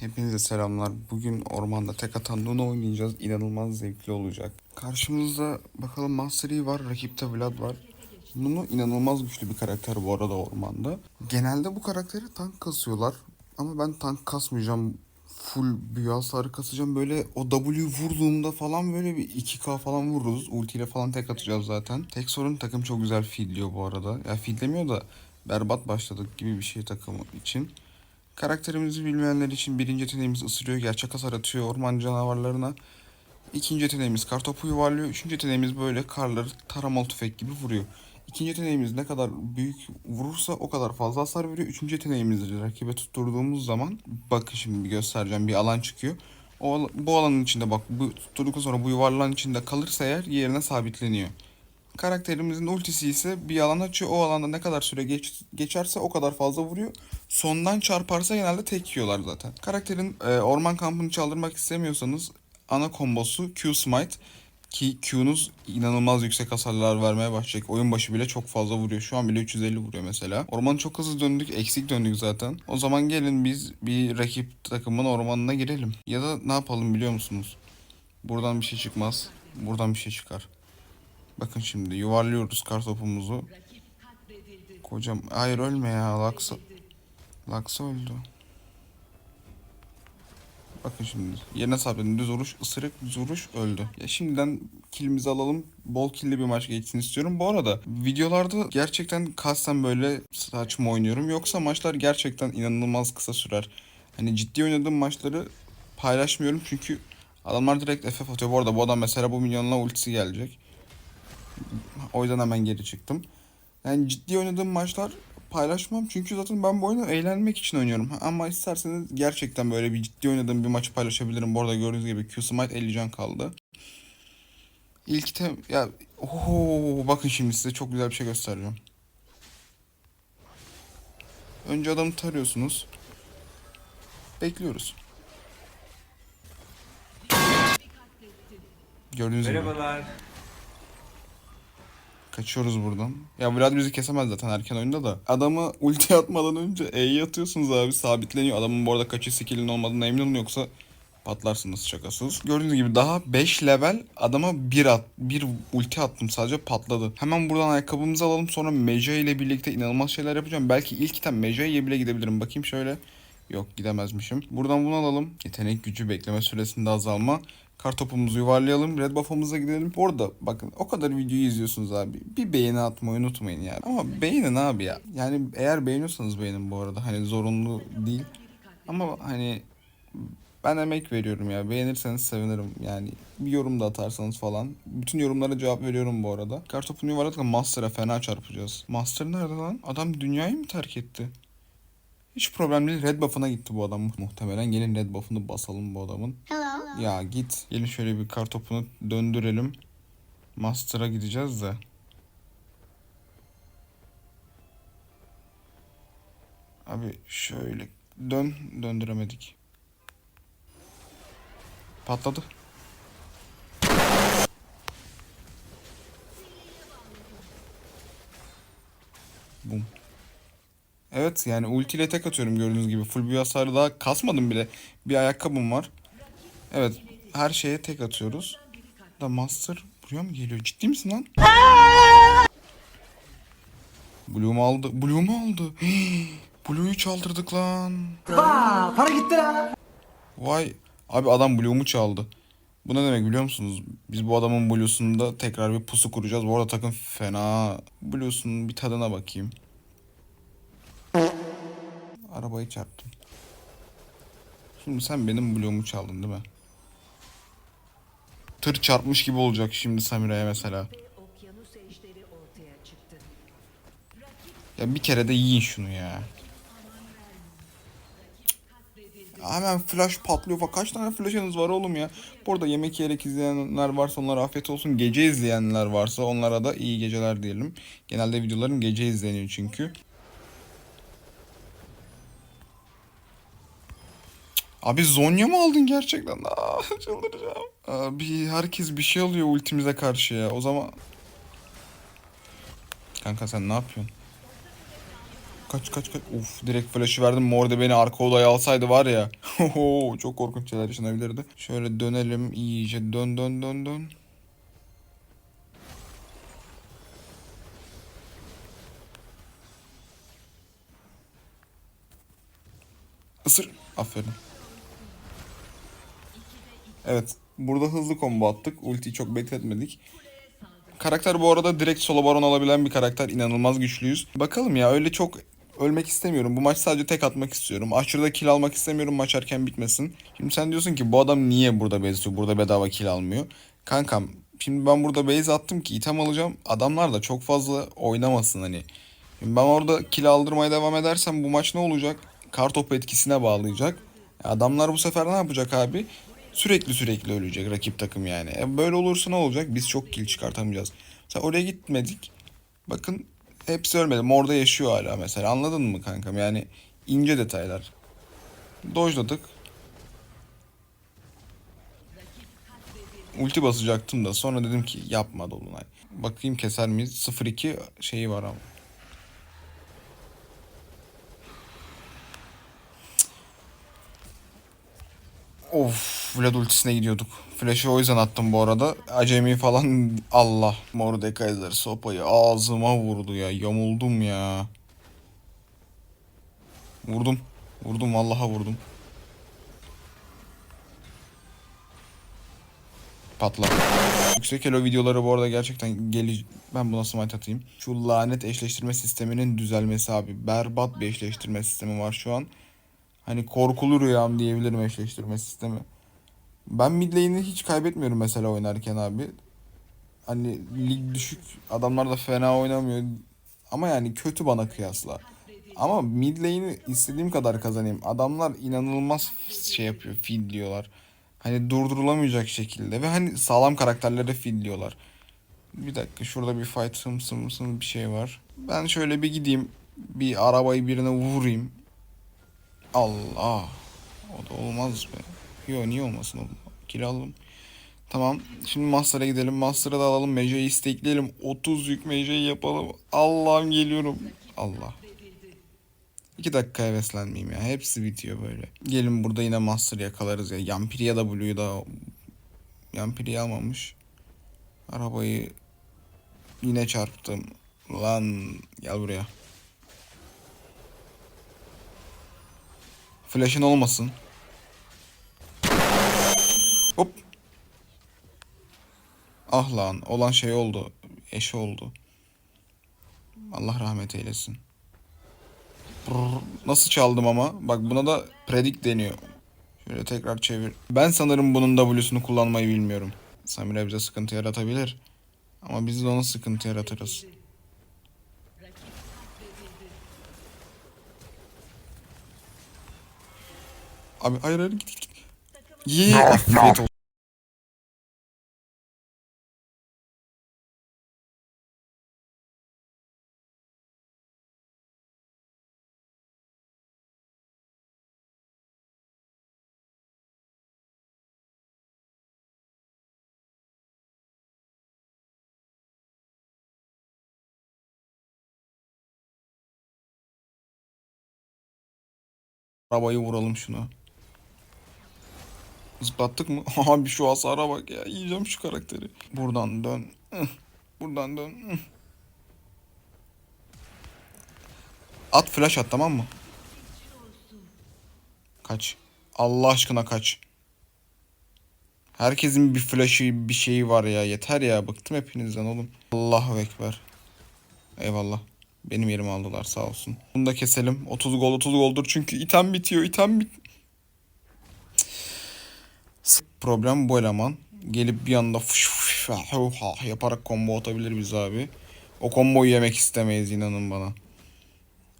Hepinize selamlar. Bugün ormanda tek atan Luna oynayacağız. İnanılmaz zevkli olacak. Karşımızda bakalım Master var, rakipte Vlad var. Luna inanılmaz güçlü bir karakter bu arada ormanda. Genelde bu karakteri tank kasıyorlar. Ama ben tank kasmayacağım. Full büyü hasarı kasacağım. Böyle o W vurduğumda falan böyle bir 2K falan vururuz. Ultiyle falan tek atacağız zaten. Tek sorun takım çok güzel feedliyor bu arada. Ya feedlemiyor da berbat başladık gibi bir şey takım için. Karakterimizi bilmeyenler için birinci yeteneğimiz ısırıyor, gerçek hasar atıyor orman canavarlarına. İkinci yeteneğimiz kartopu yuvarlıyor. Üçüncü yeteneğimiz böyle karları taramalı tüfek gibi vuruyor. İkinci yeteneğimiz ne kadar büyük vurursa o kadar fazla hasar veriyor. Üçüncü yeteneğimizi rakibe tutturduğumuz zaman bakın şimdi göstereceğim bir alan çıkıyor. O, bu alanın içinde bak bu tutturduktan sonra bu yuvarlağın içinde kalırsa eğer yerine sabitleniyor. Karakterimizin ultisi ise bir alan açıyor. O alanda ne kadar süre geç, geçerse o kadar fazla vuruyor. Sondan çarparsa genelde tek yiyorlar zaten. Karakterin e, orman kampını çaldırmak istemiyorsanız ana kombosu Q Smite. Ki Q'nuz inanılmaz yüksek hasarlar vermeye başlayacak. Oyun başı bile çok fazla vuruyor. Şu an bile 350 vuruyor mesela. Ormanı çok hızlı döndük. Eksik döndük zaten. O zaman gelin biz bir rakip takımın ormanına girelim. Ya da ne yapalım biliyor musunuz? Buradan bir şey çıkmaz. Buradan bir şey çıkar. Bakın şimdi yuvarlıyoruz kartopumuzu. Kocam hayır ölme ya Laksa. Laksa öldü. Bakın şimdi yerine sabredin düz vuruş ısırık düz vuruş öldü. Ya şimdiden kilimizi alalım bol killi bir maç geçsin istiyorum. Bu arada videolarda gerçekten kasten böyle saçma oynuyorum. Yoksa maçlar gerçekten inanılmaz kısa sürer. Hani ciddi oynadığım maçları paylaşmıyorum çünkü adamlar direkt FF atıyor. Bu arada bu adam mesela bu milyonla ultisi gelecek. O yüzden hemen geri çıktım. Yani ciddi oynadığım maçlar paylaşmam. Çünkü zaten ben bu oyunu eğlenmek için oynuyorum. Ama isterseniz gerçekten böyle bir ciddi oynadığım bir maçı paylaşabilirim. Bu arada gördüğünüz gibi Q Smite 50 can kaldı. İlk tem ya oho, bakın şimdi size çok güzel bir şey göstereceğim. Önce adamı tarıyorsunuz. Bekliyoruz. Gördüğünüz gibi. Merhabalar. Kaçıyoruz buradan. Ya Vlad bizi kesemez zaten erken oyunda da. Adamı ulti atmadan önce E'yi atıyorsunuz abi sabitleniyor. Adamın bu arada kaçı skill'in olmadığına emin olun yoksa patlarsınız şakasız. Gördüğünüz gibi daha 5 level adama bir at bir ulti attım sadece patladı. Hemen buradan ayakkabımızı alalım sonra Meja ile birlikte inanılmaz şeyler yapacağım. Belki ilk item Meja'ya bile gidebilirim. Bakayım şöyle. Yok gidemezmişim. Buradan bunu alalım. Yetenek gücü bekleme süresinde azalma. Kartopumuzu yuvarlayalım. Red buff'ımıza gidelim. Orada bakın o kadar videoyu izliyorsunuz abi. Bir beğeni atmayı unutmayın yani. Ama beğenin abi ya. Yani eğer beğeniyorsanız beğenin bu arada. Hani zorunlu değil. Ama hani ben emek veriyorum ya. Beğenirseniz sevinirim. Yani bir yorum da atarsanız falan. Bütün yorumlara cevap veriyorum bu arada. Kartopunu yuvarladık Master'a fena çarpacağız. Master nerede lan? Adam dünyayı mı terk etti? Hiç problem değil. Red buff'ına gitti bu adam muhtemelen. Gelin red buff'ını basalım bu adamın. Ya git. Gelin şöyle bir kartopunu döndürelim. Master'a gideceğiz de. Abi şöyle dön döndüremedik. Patladı. Bum. Evet yani ulti ile tek atıyorum gördüğünüz gibi. Full bir hasarı daha kasmadım bile. Bir ayakkabım var. Evet her şeye tek atıyoruz. Da Master buraya mı geliyor? Ciddi misin lan? Bloom'u aldı. Bloom'u aldı. Blue'yu çaldırdık lan. Para gitti la. Vay. Abi adam Bloom'u çaldı. Bu ne demek biliyor musunuz? Biz bu adamın Blue'sunda tekrar bir pusu kuracağız. Bu arada takım fena. Blue'sunun bir tadına bakayım. Arabayı çarptım. Şimdi sen benim Blue'umu çaldın değil mi? Tır çarpmış gibi olacak şimdi Samira'ya mesela. Ya bir kere de yiyin şunu ya. Hemen flash patlıyor. Kaç tane flash'ınız var oğlum ya? Burada yemek yiyerek izleyenler varsa onlara afiyet olsun. Gece izleyenler varsa onlara da iyi geceler diyelim. Genelde videolarım gece izleniyor çünkü. Abi Zonya mı aldın gerçekten? Aa, çıldıracağım. Abi herkes bir şey alıyor ultimize karşı ya. O zaman... Kanka sen ne yapıyorsun? kaç kaç kaç. Uf direkt flash'ı verdim. Mor da beni arka odaya alsaydı var ya. Oho, çok korkunç şeyler yaşanabilirdi. Şöyle dönelim iyice dön dön dön dön. Isır. Aferin. Evet. Burada hızlı combo attık. Ultiyi çok bekletmedik. Karakter bu arada direkt solo baron alabilen bir karakter. İnanılmaz güçlüyüz. Bakalım ya öyle çok ölmek istemiyorum. Bu maç sadece tek atmak istiyorum. Aşırıda kill almak istemiyorum maç erken bitmesin. Şimdi sen diyorsun ki bu adam niye burada base atıyor? Burada bedava kill almıyor. Kankam şimdi ben burada base attım ki item alacağım. Adamlar da çok fazla oynamasın hani. Şimdi ben orada kill aldırmaya devam edersem bu maç ne olacak? Kartopu etkisine bağlayacak. E, Adamlar bu sefer ne yapacak abi? Sürekli sürekli ölecek rakip takım yani. E böyle olursa ne olacak? Biz çok kill çıkartamayacağız. Mesela oraya gitmedik. Bakın hepsi ölmedi. Morda yaşıyor hala mesela. Anladın mı kankam? Yani ince detaylar. Dojladık. Ulti basacaktım da sonra dedim ki yapma Dolunay. Bakayım keser miyiz? 0-2 şeyi var ama. Of Vlad ultisine gidiyorduk. Flash'ı o yüzden attım bu arada. Acemi falan Allah. Mordekaiser sopayı ağzıma vurdu ya. Yamuldum ya. Vurdum. Vurdum vallaha vurdum. Patla. Yüksek elo videoları bu arada gerçekten geli ben buna smite atayım. Şu lanet eşleştirme sisteminin düzelmesi abi. Berbat bir eşleştirme sistemi var şu an. Hani korkulu rüyam diyebilirim eşleştirme sistemi. Ben mid lane'i hiç kaybetmiyorum mesela oynarken abi. Hani lig düşük adamlar da fena oynamıyor. Ama yani kötü bana kıyasla. Ama mid lane'i istediğim kadar kazanayım. Adamlar inanılmaz şey yapıyor, feedliyorlar. Hani durdurulamayacak şekilde ve hani sağlam karakterlere feedliyorlar. Bir dakika şurada bir fight sım sım sım bir şey var. Ben şöyle bir gideyim. Bir arabayı birine vurayım. Allah. O da olmaz be. Yo niye olmasın oğlum? Kiralım. Tamam. Şimdi Master'a gidelim. Master'a da alalım. Mece'yi istekleyelim. 30 yük Mece'yi yapalım. Allah'ım geliyorum. Allah. 2 dakika heveslenmeyeyim ya. Hepsi bitiyor böyle. Gelin burada yine Master yakalarız ya. Yampiriya W'yu da Yampiri'yi almamış. Arabayı yine çarptım. Lan gel buraya. Flash'ın olmasın. Hop. Ah lan olan şey oldu. Eşi oldu. Allah rahmet eylesin. Nasıl çaldım ama? Bak buna da predict deniyor. Şöyle tekrar çevir. Ben sanırım bunun W'sunu kullanmayı bilmiyorum. Samira bize sıkıntı yaratabilir. Ama biz de ona sıkıntı yaratırız. Abi hayır hayır git git git. Ye afiyet olsun. Arabayı vuralım şuna. Zıplattık mı? Abi şu hasara bak ya. Yiyeceğim şu karakteri. Buradan dön. Ih. Buradan dön. Ih. At flash at tamam mı? Kaç. Allah aşkına kaç. Herkesin bir flash'ı bir şeyi var ya. Yeter ya. Bıktım hepinizden oğlum. Allahu Ekber. Eyvallah. Benim yerimi aldılar sağ olsun. Bunu da keselim. 30 gol 30 goldur çünkü item bitiyor. item bit. Problem bu eleman. Gelip bir anda fış fış yaparak combo atabilir biz abi. O komboyu yemek istemeyiz inanın bana.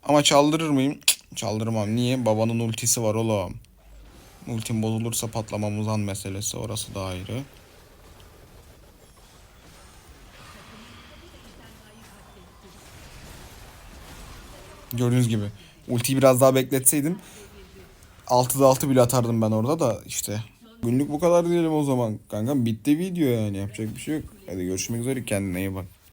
Ama çaldırır mıyım? Cık, Çaldırmam. Niye? Babanın ultisi var oğlum. Ultim bozulursa patlamamız an meselesi. Orası da ayrı. Gördüğünüz gibi. Ultiyi biraz daha bekletseydim 6'da 6 bile atardım ben orada da işte. Günlük bu kadar diyelim o zaman. Kankam bitti video yani yapacak bir şey yok. Hadi görüşmek üzere kendine iyi bak.